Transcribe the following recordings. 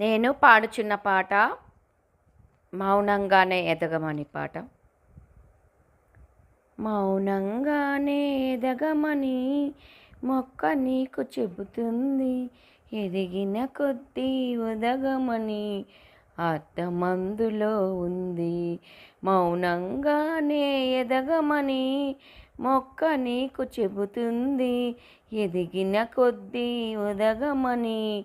నేను పాడుచున్న పాట మౌనంగానే ఎదగమని పాట. మౌనంగానే ఎదగమని మొక్క నీకు చెబుతుంది. ఎదిగిన కొద్దీ ఉదగమని అర్థమందులో ఉంది. మౌనంగానే ఎదగమని మొక్క నీకు చెబుతుంది. ఎదిగిన కొద్దీ ఉదగమని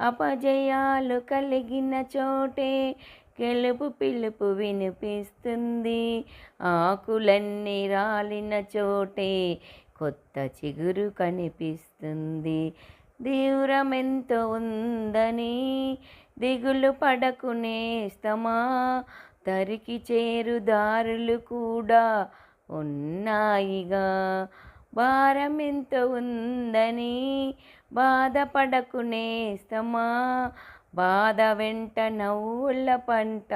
అపజయాలు కలిగిన చోటే గెలుపు పిలుపు వినిపిస్తుంది. ఆకులన్నీ రాలిన చోటే కొత్త చిగురు కనిపిస్తుంది. దూరమెంతో ఉందని దిగులు పడకు నేస్తమా తరికి చేరు దారులు కూడా ఉన్నాయిగా భారం ఎంత ఉందని బాధపడకు నేస్తమా బాధ వెంట నవ్వుల పంట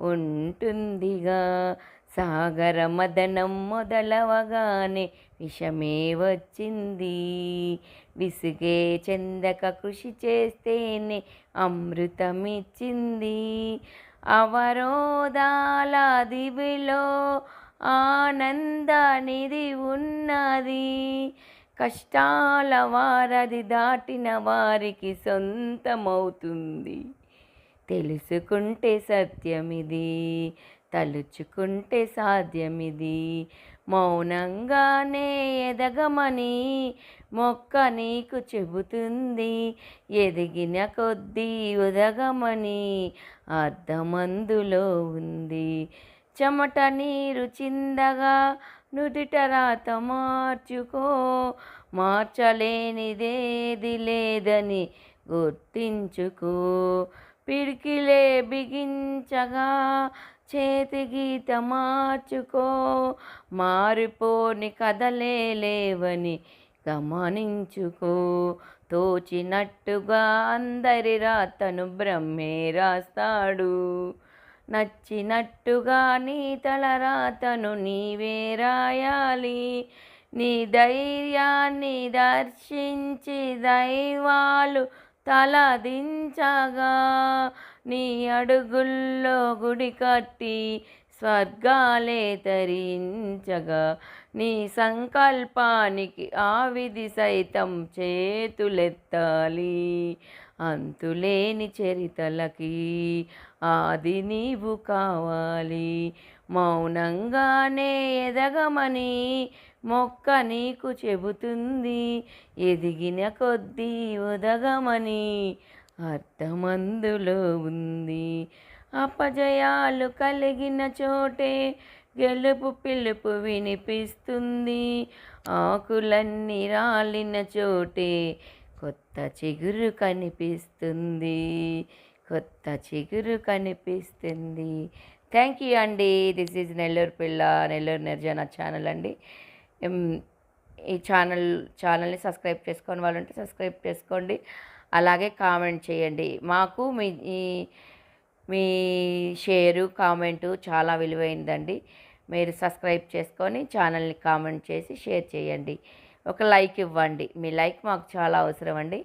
ఉంటుందిగా. సాగర మదనం మొదలవగానే విషమే వచ్చింది. విసుగే చెందక కృషి చేస్తేనే అమృతమిచ్చింది. అవరోధాల దివిలో ఆనందానిది ఉన్నది. కష్టాల వారది దాటిన వారికి సొంతమవుతుంది. తెలుసుకుంటే సత్యమిది తలుచుకుంటే సాధ్యమిది. మౌనంగానే ఎదగమని మొక్క నీకు చెబుతుంది. ఎదిగిన కొద్దీ ఉదగమని అర్థమందులో ఉంది. చెమట నీరు చిందగా నుదిట రాత మార్చుకో. మార్చలేనిదేది లేదని గుర్తించుకో. పిడికిలే బిగించగా చేతి గీత మార్చుకో. మారిపోని కదలే లేవని గమనించుకో. తోచినట్టుగా అందరి రాతను బ్రహ్మే రాస్తాడు. నచ్చినట్టుగా నీ తలరాతను నీవే రాయాలి. నీ ధైర్యాన్ని దర్శించి దైవాలు తలదించగా నీ అడుగుల్లో గుడి కట్టి స్వర్గాలే తరించగా నీ సంకల్పానికి ఆ విధి సైతం చేతులెత్తాలి. అంతులేని చరితలకి ఆది నీవు కావాలి. మౌనంగానే ఎదగమని మొక్క నీకు చెబుతుంది. ఎదిగిన కొద్దీ ఒదగమని అర్థమందులో ఉంది. అపజయాలు కలిగిన చోటే గెలుపు పిలుపు వినిపిస్తుంది. ఆకులన్నీ రాలిన చోటే కొత్త చిగురు కనిపిస్తుంది. కొత్త చిగురు కనిపిస్తుంది. థ్యాంక్ యూ అండి. దిస్ ఈజ్ నెల్లూరు పిల్ల నెల్లూరు నిర్జన ఛానల్ అండి. ఈ ఛానల్ ఛానల్ని సబ్స్క్రైబ్ చేసుకొని వాళ్ళు ఉంటే సబ్స్క్రైబ్ చేసుకోండి. అలాగే కామెంట్ చేయండి. మాకు మీ మీ షేరు కామెంటు చాలా విలువైందండి. మీరు సబ్స్క్రైబ్ చేసుకొని ఛానల్ని కామెంట్ చేసి షేర్ చేయండి. ఒక లైక్ ఇవ్వండి. మీ లైక్ మాకు చాలా అవసరం అండి.